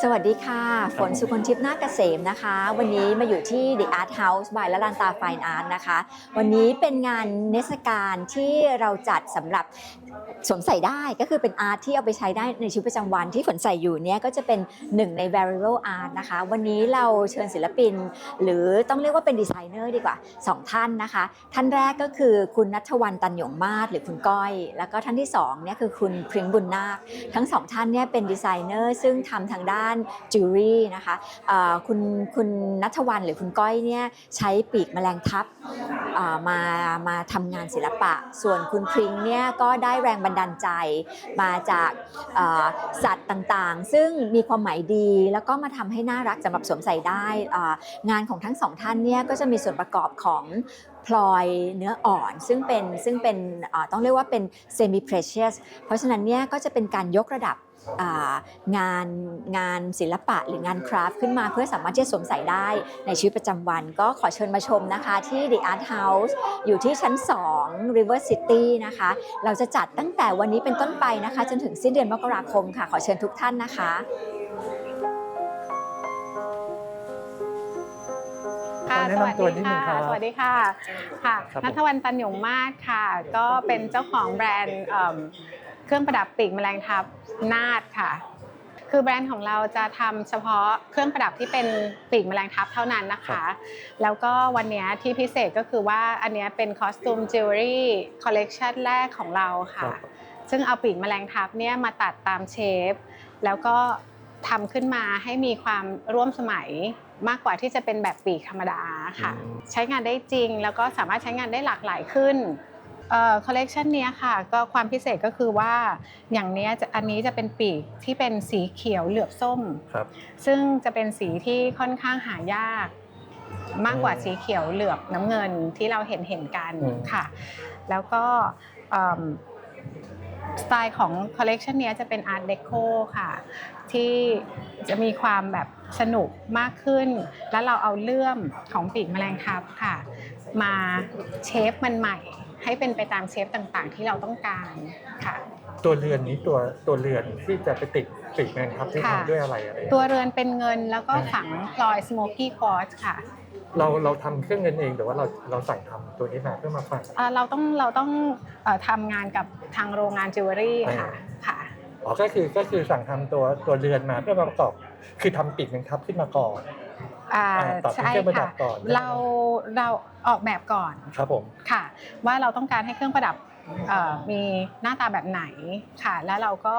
สวัสดีค่ะ ฝนสุคนทิพย์นาคเกษมนะคะ วันนี้มาอยู่ที่ The Art House by ละลานตา Fine Art นะคะ วันนี้เป็นงานเนศกาลที่เราจัดสำหรับสวมใส่ได้ก็คือเป็นอาร์ตที่เอาไปใช้ได้ในชีวิตประจำวันที่ฝนใส่อยู่เนี่ยก็จะเป็นหนึ่งใน variable art นะคะ วันนี้เราเชิญศิลปิน หรือต้องเรียกว่าเป็นดีไซเนอร์ดีกว่าสองท่านนะคะ ท่านแรกก็คือคุณนัทวันตันหยงมาศหรือคุณก้อย แล้วก็ท่านที่สองเนี่ยคือคุณพริ้งบุญนาคทั้งสองท่านเนี่ยเป็นดีไซเนอร์ซึ่งทำทางด้านจิวเวลรี่นะคะคุณคุณนัทวันหรือคุณก้อยเนี่ยใช้ปีกแมลงทับมามาทำงานศิลปะ ส่วนคุณพริงเนี่ยก็ได้แรงบันดาลใจมาจากสัตว์ต่างๆ ซึ่งมีความหมายดี แล้วก็มาทำให้น่ารักสำหรับสวมใส่ได้งานของทั้งสองท่านเนี่ยก็จะมีส่วนประกอบของพลอยเนื้ออ่อนซึ่งเป็นซึ่งเป็นต้องเรียกว่าเป็น semi precious เพราะฉะนั้นเนี่ยก็จะเป็นการยกระดับ งานงานศิลปะหรืองานคราฟต์ขึ้นมาเพื่อสามารถที่จะสวมใส่ได้ในชีวิตประจำวัน ก็ขอเชิญมาชมนะคะที่ The Art House อยู่ที่ชั้น 2 River City นะคะ เราจะจัดตั้งแต่วันนี้เป็นต้นไปนะคะ จนถึงสิ้นเดือนมกราคมค่ะ ขอเชิญทุกท่านนะคะค่ะขอแนะสวัสนำตัวดีนิดนึค่ะงครับสวัสดีค่ะ ค่ะครับผมนัทวันตันหยงมาศค่ะ ก็เป็นเจ้าของแบรนด์ เอิ่มเครื่องประดับปีกแมลงทับนาดค่ะ คือแบรนด์ของเราจะทำเฉพาะเครื่องประดับที่เป็นปีกแมลงทับเท่านั้นนะคะ แล้วก็วันเนี้ยที่พิเศษก็คือว่าอันเนี้ยเป็นคอสตูมจิวเวลรี่คอลเลกชันแรกของเราค่ะครับซึ่งเอาปีกแมลงทับเนี่ยมาตัดตามเชฟ แล้วก็ทำขึ้นมาให้มีความร่วมสมัยมากกว่าที่จะเป็นแบบปีกธรรมดาค่ะอืมใช้งานได้จริงแล้วก็สามารถใช้งานได้หลากหลายขึ้น คอลเลกชันเนี้ยค่ะก็ความพิเศษก็คือว่าอย่างเนี้ยจะอันนี้จะเป็นปีกที่เป็นสีเขียวเหลือบส้มครับซึ่งจะเป็นสีที่ค่อนข้างหายาก มากกว่าอืมสีเขียวเหลือบน้ำเงินที่เราเห็นเห็นๆกันอืมค่ะ แล้วก็เอิ่มสไตล์ของคอลเลกชันนี้ยจะเป็นอาร์ตเดโคค่ะ ที่จะมีความแบบสนุกมากขึ้น แล้วเราเอาเลื่อมของปีกแมลงทับค่ะ มาเชฟมันใหม่ ให้เป็นไปตามเชฟต่างๆ ที่เราต้องการค่ะ ตัวเรือนนี้ตัวตัวเรือนที่จะไปติดปีกแมงครับที่ค่ะ ทำด้วยอะไรอะไรตัวเรือนเป็นเงินแล้วก็ฝังพลอยสโมกี้ควอตค่ะเราเราทำเครื่องเงินเองแต่ว่าเราเราสั่งทำตัวนี้มาเพื่อมาฝากเอ่อเราต้องเราต้องเอ่อทำงานกับทางโรงงานจิวเวลรี่ค่ะอ่าค่ะ อ๋อก็คือก็คือสั่งทำตัวตัวเรือนมาเพื่อมาประกอบ คือทำปีกแมงทับขึ้นมาก่อน อ่าอ่าตัดเป็นใช่เครื่องประดัค่ะบก่อนเราเราออกแบบก่อนครับผม ค่ะ ว่าเราต้องการให้เครื่องประดับเอ่อมีหน้าตาแบบไหนค่ะ แล้วเราก็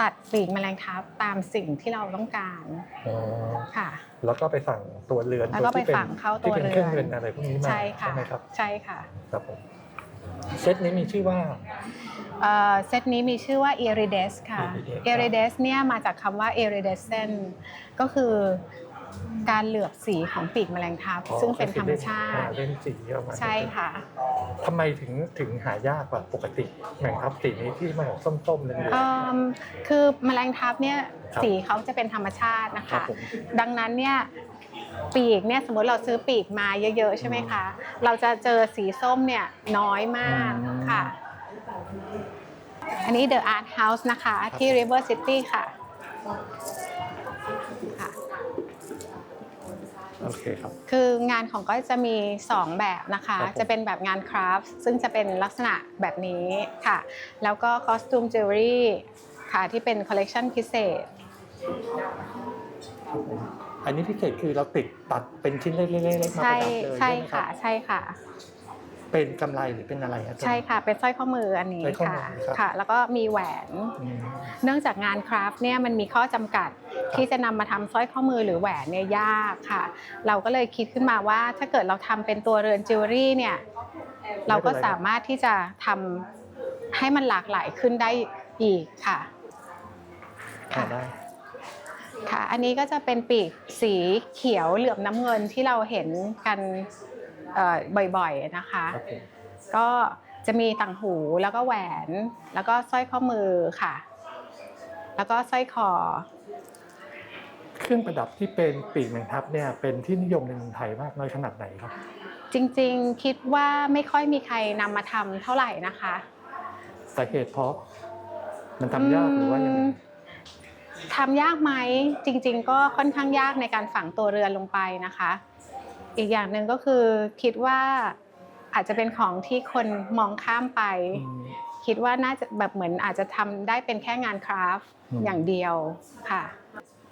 ตัดปีกแมลงทับตามสิ่งที่เราต้องการอ๋อ ค่ะ แล้วก็ไปสั่งตัวเรือนแล้วก็ที่เป็นไปฝังเข้าตัวที่เป็นเครื่องเรืเงิอนนอะไรพวกนี้มาใช่ค่ะไหมครับใช่ค่ะครับผมเซตนี้มีชื่อว่า เอ่อเซตนี้มีชื่อว่า Irides ค่ะ Irides Irides เนี่ยมาจากคำว่า iridescent ก็คือ การเหลือบสีของปีกแมลงทับอ๋อซึ่งเป็นธรรมชาติเล่นสีออกมาใช่ค่ะทำไมถึงถึงหายากกว่าปกติแมงทับสีนี้ที่มันออกส้มๆเหลืองเอิ่มคือแมลงทับเนี่ยครับสีเขาจะเป็นธรรมชาตินะๆครับคะผมดังนั้นเนี่ยปีกเนี่ยสมมติเราซื้อปีกมาเยอะ ๆ ใช่ไหมคะ เราจะเจอสีส้มเนี่ยน้อยมากอืมค่ะ อันนี้ The Art House นะคะ ที่ River City ค่ะค่ะ โอเคครับ คืองานของก้อยจะมี 2 แบบนะคะครับผมจะเป็นแบบงานคราฟต์ซึ่งจะเป็นลักษณะแบบนี้ค่ะ แล้วก็คอสตูมจิวเวลรี่ค่ะที่เป็นคอลเลกชันพิเศษ อันนี้พิเศษคือเราติดตัดเป็นชิ้นเล็กๆๆๆมาปใช่ระดับเลยใช่ไหมรัค่ะบใช่ค่ะ เป็นกำไรหรือเป็นอะไรครับใช่ค่ะ เป็นสร้อยข้อมืออันนี้สร้อยข้อมืค่ะอครับค่ะ แล้วก็มีแหวนอืมเนื่องจากงานคราฟต์เนี่ยมันมีข้อจำกัด ที่จะนำมาทำสร้อยข้อมือหรือแหวนเนี่ยยากค่ะ เราก็เลยคิดขึ้นมาว่าถ้าเกิดเราทำเป็นตัวเรือนจิวเวลรี่เนี่ยเราก็สามารถที่จะทำให้มันหลากหลายขึ้นได้อีกค่ะอ่าได้ค่ะ อันนี้ก็จะเป็นปีกสีเขียวเหลือบน้ำเงินที่เราเห็นกันเอ่อบ่อยๆนะคะครับผมก็จะมีต่างหูแล้วก็แหวน แล้วก็สร้อยข้อมือค่ะ แล้วก็สร้อยคอ เครื่องประดับที่เป็นปีกแมงทับเนี่ยเป็นที่นิยมในเมืองไทยมากน้อยขนาดไหนครับ จริงๆคิดว่าไม่ค่อยมีใครนำมาทำเท่าไหร่นะคะ สาเหตุเพราะมันทำยากหรือว่ายังไงสทำยากไหมจริง ๆ ก็ค่อนข้างยากในการฝังตัวเรือนลงไปนะคะ อีกอย่างหนึ่งก็คือคิดว่าอาจจะเป็นของที่คนมองข้ามไปอืมคิดว่าน่าจะแบบเหมือนอาจจะทำได้เป็นแค่งานคราฟต์อืม อย่างเดียวค่ะ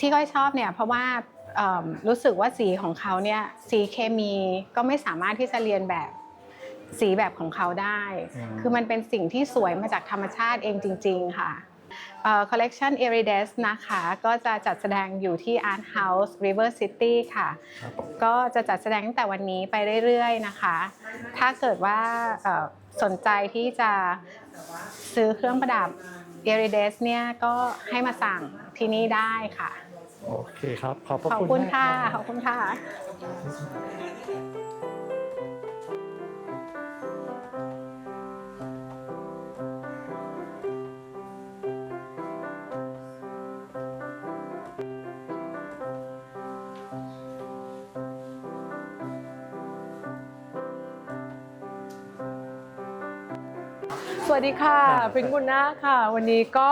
ที่ก้อยชอบเนี่ยเพราะว่าเอิ่มรู้สึกว่าสีของเขาเนี่ยสีเคมีก็ไม่สามารถที่จะเรียนแบบสีแบบของเขาได้ คือมันเป็นสิ่งที่สวยมาจากธรรมชาติเองจริง ๆ ค่ะคอลเลกชัน Irides นะคะ ก็จะจัดแสดงอยู่ที่ Art House River City ค่ะครับก็จะจัดแสดงตั้งแต่วันนี้ไปเรื่อยๆนะคะ ถ้าเกิดว่าเอ่อสนใจที่จะซื้อเครื่องประดับ Irides เนี่ยก็ให้มาสั่งที่นี่ได้ค่ะ โอเคครับ ขอบพระขอบคุณคุณมากค่ะรับขอบคุณค่ะ สวัสดีค่ะครับพริ้งบุญนาคค่ะ วันนี้ก็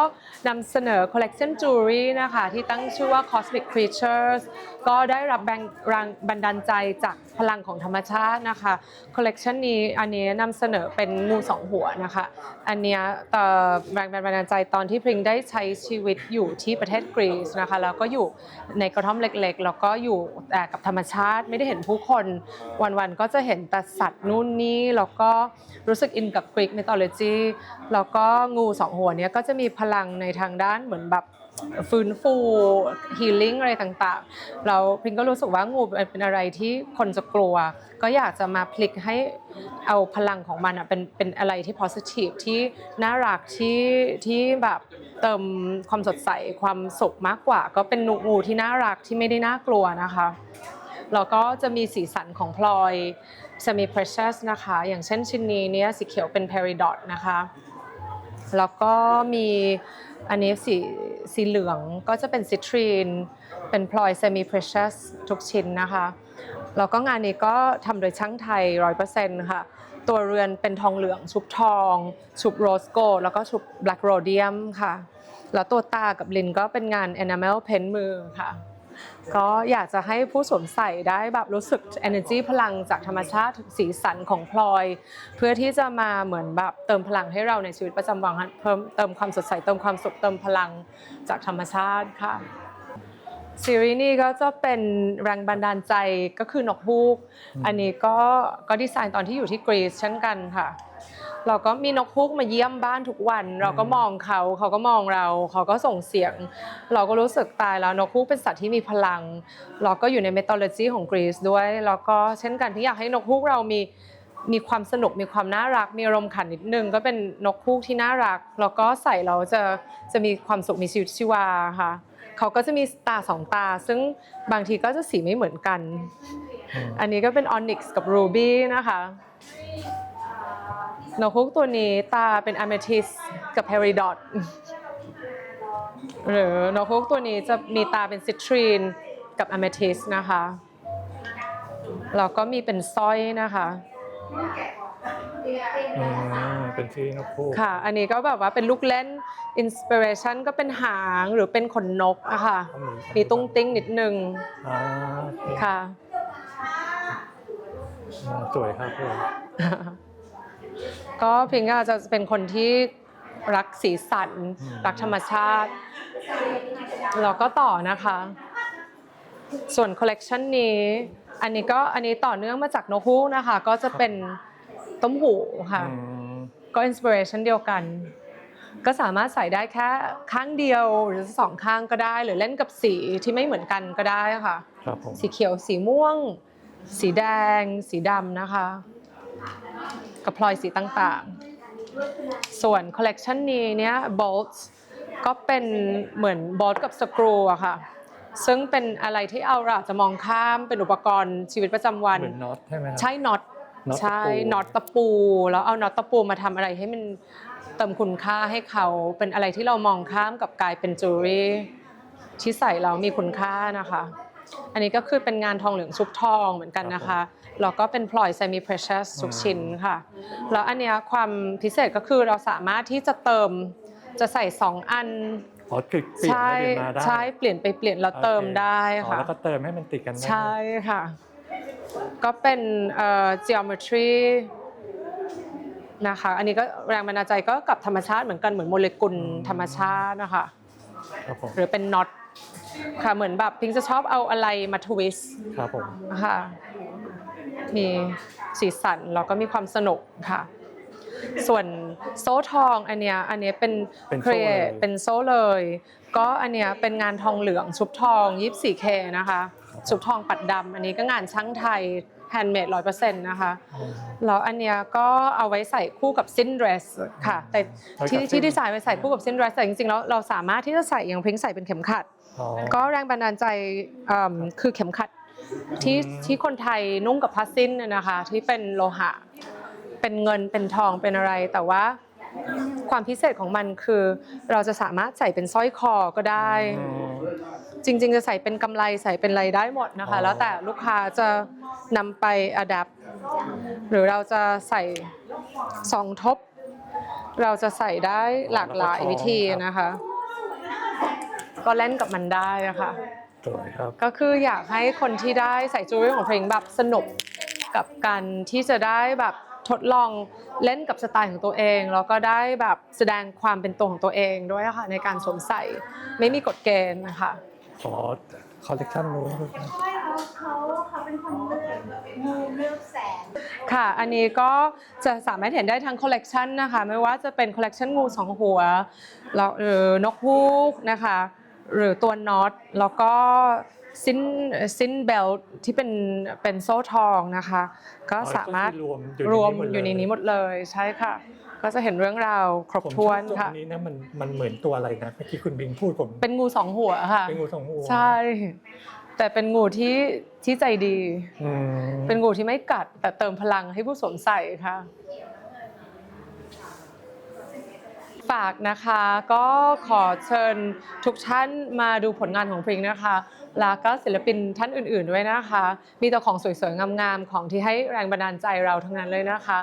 นำเสนอ collection jewelry นะคะ ที่ตั้งชื่อว่า cosmic creatures ก็ได้รับแรงแรงบันดาลใจจากพลังของธรรมชาตินะคะ collection นี้อันนี้นำเสนอเป็นงูสองหัวนะคะ อันเนี้ยเอ่อแรงบันดาลใจตอนที่พริ้งได้ใช้ชีวิตอยู่ที่ประเทศกรีซนะคะ แล้วก็อยู่ในกระท่อมเล็กๆ แล้วก็อยู่แต่กับธรรมชาติไม่ได้เห็นผู้คนวันๆก็จะเห็นแต่สัตว์นู่นนี่แล้วก็รู้สึกอินกับกรีก m ม t โลจีแล้วก็งูสองหัวเนี้ยก็จะมีพลังในทางด้านเหมือนแบบฟื้นฟูฮีลิ่งอะไรต่างๆ เราพิงก็รู้สึกว่างูเป็นอะไรที่คนจะกลัว ก็อยากจะมาพลิกให้เอาพลังของมันเป็นเป็นอะไรที่ positive ที่น่ารักที่ที่แบบเติมความสดใสความสุขมากกว่า ก็เป็นงูที่น่ารักที่ไม่ได้น่ากลัวนะคะแล้วก็จะมีสีสันของพลอย semi precious นะคะ อย่างเช่นชิ้นนี้เนี่ยสีเขียวเป็น peridot นะคะ แล้วก็มีอันนี้สีสีเหลืองก็จะเป็นซิตรีน เป็นพลอย semi precious ทุกชิ้นนะคะ แล้วก็งานนี้ก็ทำโดยช่างไทย 100%ค่ะ ตัวเรือนเป็นทองเหลือง ชุบทอง ชุบโรสโกแล้วก็ชุบ black rhodium ค่ะ แล้วตัวตากับลินก็เป็นงาน enamel pen มือค่ะ ก็อยากจะให้ผู้สวมใส่ได้แบบรู้สึก energy พลังจากธรรมชาติสีสันของพลอย เพื่อที่จะมาเหมือนแบบเติมพลังให้เราในชีวิตประจำวันเพิ่มเติมความสดใสเติมความสุขเติมพลังจากธรรมชาติค่ะซีรีส์นี้ก็จะเป็นแรงบันดาลใจก็คือนกฮูก อันนี้ก็ก็ดีไซน์ตอนที่อยู่ที่กรีซเช่นกันค่ะ เราก็มีนกฮูกมาเยี่ยมบ้านทุกวัน เราก็มองเขาเขาก็มองเรา เขาก็ส่งเสียง เราก็รู้สึกตายแล้วนกฮูกเป็นสัตว์ที่มีพลัง เราก็อยู่ในเมทอโลจีของกรีซด้วย แล้วก็เช่นกันที่อยากให้นกฮูกเรามีมีความสนุกมีความน่ารัก มีอารมณ์ขันนิดนึงก็เป็นนกฮูกที่น่ารัก แล้วก็ใส่เราจะจะมีความสุขมีชีวิตชีวาค่ะเขาก็จะมีตาสองตา ซึ่งบางทีก็จะสีไม่เหมือนกันอืมอันนี้ก็เป็นออนิกซ์กับรูบี้นะคะ นกฮูกตัวนี้ตาเป็นอ m เมทิสกับเฮริดอตหรือนกฮูกตัวนี้จะมีตาเป็นซิตรีนกับอ m เมทิสนะคะแล้วก็มีเป็นสร้อยนะคะอืมเป็นที่นกพูกค่ะ อันนี้ก็แบบว่าเป็นลูกเล่นอินสปิเรชันก็เป็นหางหรือเป็นขนนกอะค่ะ มีตุ้งติ้งนิดนึงอ่าโอเคค่ะอ่าสวยครับสวย ก็พิงก็จะเป็นคนที่รักสีสัน รักธรรมชาติ เราก็ต่อนะคะ ส่วนคอลเลกชันนี้ อันนี้ก็อันนี้ต่อเนื่องมาจากนกฮูกนะคะ ก็จะเป็นต้มหูค่ะอืมก็อินสปิเรชันเดียวกัน ก็สามารถใส่ได้แค่ข้างเดียวหรือสองข้างก็ได้ หรือเล่นกับสีที่ไม่เหมือนกันก็ได้ค่ะครับผมสีเขียวสีม่วง สีแดง สีดำนะคะ กับพลอยสีต่างๆ ส่วนคอลเลกชันนี้เนี่ย bolts ก็เป็นเหมือนบอลกับสกรูอะค่ะ ซึ่งเป็นอะไรที่เอาเราอาจจะมองข้ามเป็นอุปกรณ์ชีวิตประจำวัน เหมือนน็อตใช่ไหมครับ ใช่น็อตน็อตตะปู ใช่น็อตตะปู แล้วเอาน็อตตะปูมาทำอะไรให้มันเติมคุณค่าให้เขาเป็นอะไรที่เรามองข้ามกับกลายเป็นจูเรี่ที่ใส่เรามีคุณค่านะคะ อันนี้ก็คือเป็นงานทองเหลืองชุบทองเหมือนกันนะคะแล้วก็เป็นพลอย semi precious ทุกชิ้นค่ะ แล้วอันเนี้ยความพิเศษก็คือเราสามารถที่จะเติมจะใส่ 2 อันอ๋อคือเปลี่ยนใช่ไปเปลี่ยนมาได้ใช่เปลี่ยนไปเปลี่ยนแล้วเติมโอคได้อ๋อค่ะ แล้วก็เติมให้มันติดกันได้ ใช่ค่ะ ก็เป็นเอ่อ geometry นะคะ อันนี้ก็แรงบันดาลใจก็กับธรรมชาติเหมือนกันเหมือนโมเลกุลธรรมชาตินะคะ ครับผม หรือเป็นน็อต ค่ะเหมือนแบบพิงจะชอบเอาอะไรมาทวิสต์ครับผมค่ะมีสีสันแล้วก็มีความสนุกค่ะ ส่วนโซ่ทองอันเนี้ยอันเนี้ยเป็นเป็นเคโซ่รเลยเป็นโซ่เลย ก็อันเนี้ยเป็นงานทองเหลืองชุบทอง 24K นะคะ ชุบทองปัดดำอันนี้ก็งานช่างไทย แฮนด์เมดร้อยเปอร์เซ็นต์นะคะอ๋อแล้วอันเนี้ยก็เอาไว้ใส่คู่กับสิ้นเดรสค่ะ แต่ที่ไว้กับสิ้นที่ดีไซน์ไว้ใส่คู่กับสิ้นเดรสแต่จริงๆแล้วเราสามารถที่จะใส่อย่างพริ้งใส่เป็นเข็มขัดอ๋อก็แรงบันดาลใจเอิ่มคือเข็มขัดที่อืมที่คนไทยนุ่งกับผ้าสิ้นน่ะนะคะที่เป็นโลหะ เป็นเงินเป็นทองเป็นอะไร แต่ว่าความพิเศษของมันคือ เราจะสามารถใส่เป็นสร้อยคอก็ได้อืม จริง ๆ จะใส่เป็นกำไรใส่เป็นอะไรได้หมดนะคะอ๋อแล้วแต่ลูกค้าจะนำไปอัดับหรือเราจะใส่สองทบ เราจะใส่ได้หลากหลายวิธีนะคะ ก็เล่นกับมันได้นะคะสวยครับก็คืออยากให้คนที่ได้ใส่จูเรี่ของเพลงแบบสนุกกับการที่จะได้แบบทดลองเล่นกับสไตล์ของตัวเองแล้วก็ได้แบบแสดงความเป็นตัวของตัวเองด้วยค่ะในการสวมใส่ไม่มีกฎเกณฑ์นะคะ ขอคอลเลกชันนู้นใช่เขาเขาเขาเป็นคนเลือกงูเลือกแสงค่ะ อันนี้ก็จะสามารถเห็นได้ทั้งคอลเลกชันนะคะ ไม่ว่าจะเป็นคอลเลกชันงูสองหัวแล้วหรือนกฮูกนะคะ หรือตัวน็อต แล้วก็สิ้นสิ้นเบลที่เป็นเป็นโซ่ทองนะคะ ก็สามารถรวมอยู่รวมใอยู่ในนี้หมดเลยใช่ค่ะ ก็จะเห็นเรื่องราวครบผมชถ้อวบนตัวค่ะนี้นะมันมันเหมือนตัวอะไรนะเมื่อกี้คุณบิงพูดผมเป็นงูสองหัวค่ะเป็นงูสองหัวใช่ แต่เป็นงูที่ที่ใจดีอืมเป็นงูที่ไม่กัด แต่เติมพลังให้ผู้สวมใส่ค่ะฝากนะคะก็ขอเชิญทุกท่านมาดูผลงานของพริงนะคะ แล้วก็ศิลปินท่านอื่น ๆ ด้วยนะคะ มีแต่ของสวยๆ งามๆ ของที่ให้แรงบันดาลใจเราทั้งนั้นเลยนะคะ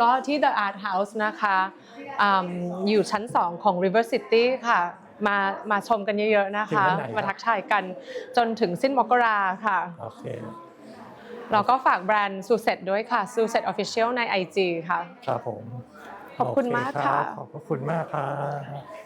ก็ที่ The Art House นะคะอืมอยู่ชั้น 2 ของ River City ค่ะ มามาชมกันเยอะๆนะคะ ถึงวันไหนครับ มาทักทายกันจนถึงสิ้นมกราค่ะ โอเค เราก็ฝากแบรนด์ซูเซ็ตด้วยค่ะซูเซ็ตออฟฟิเชียลใน IG ค่ะ ครับผมขอบคุณโเมากรับค่ะขอบพระคุณมากครับ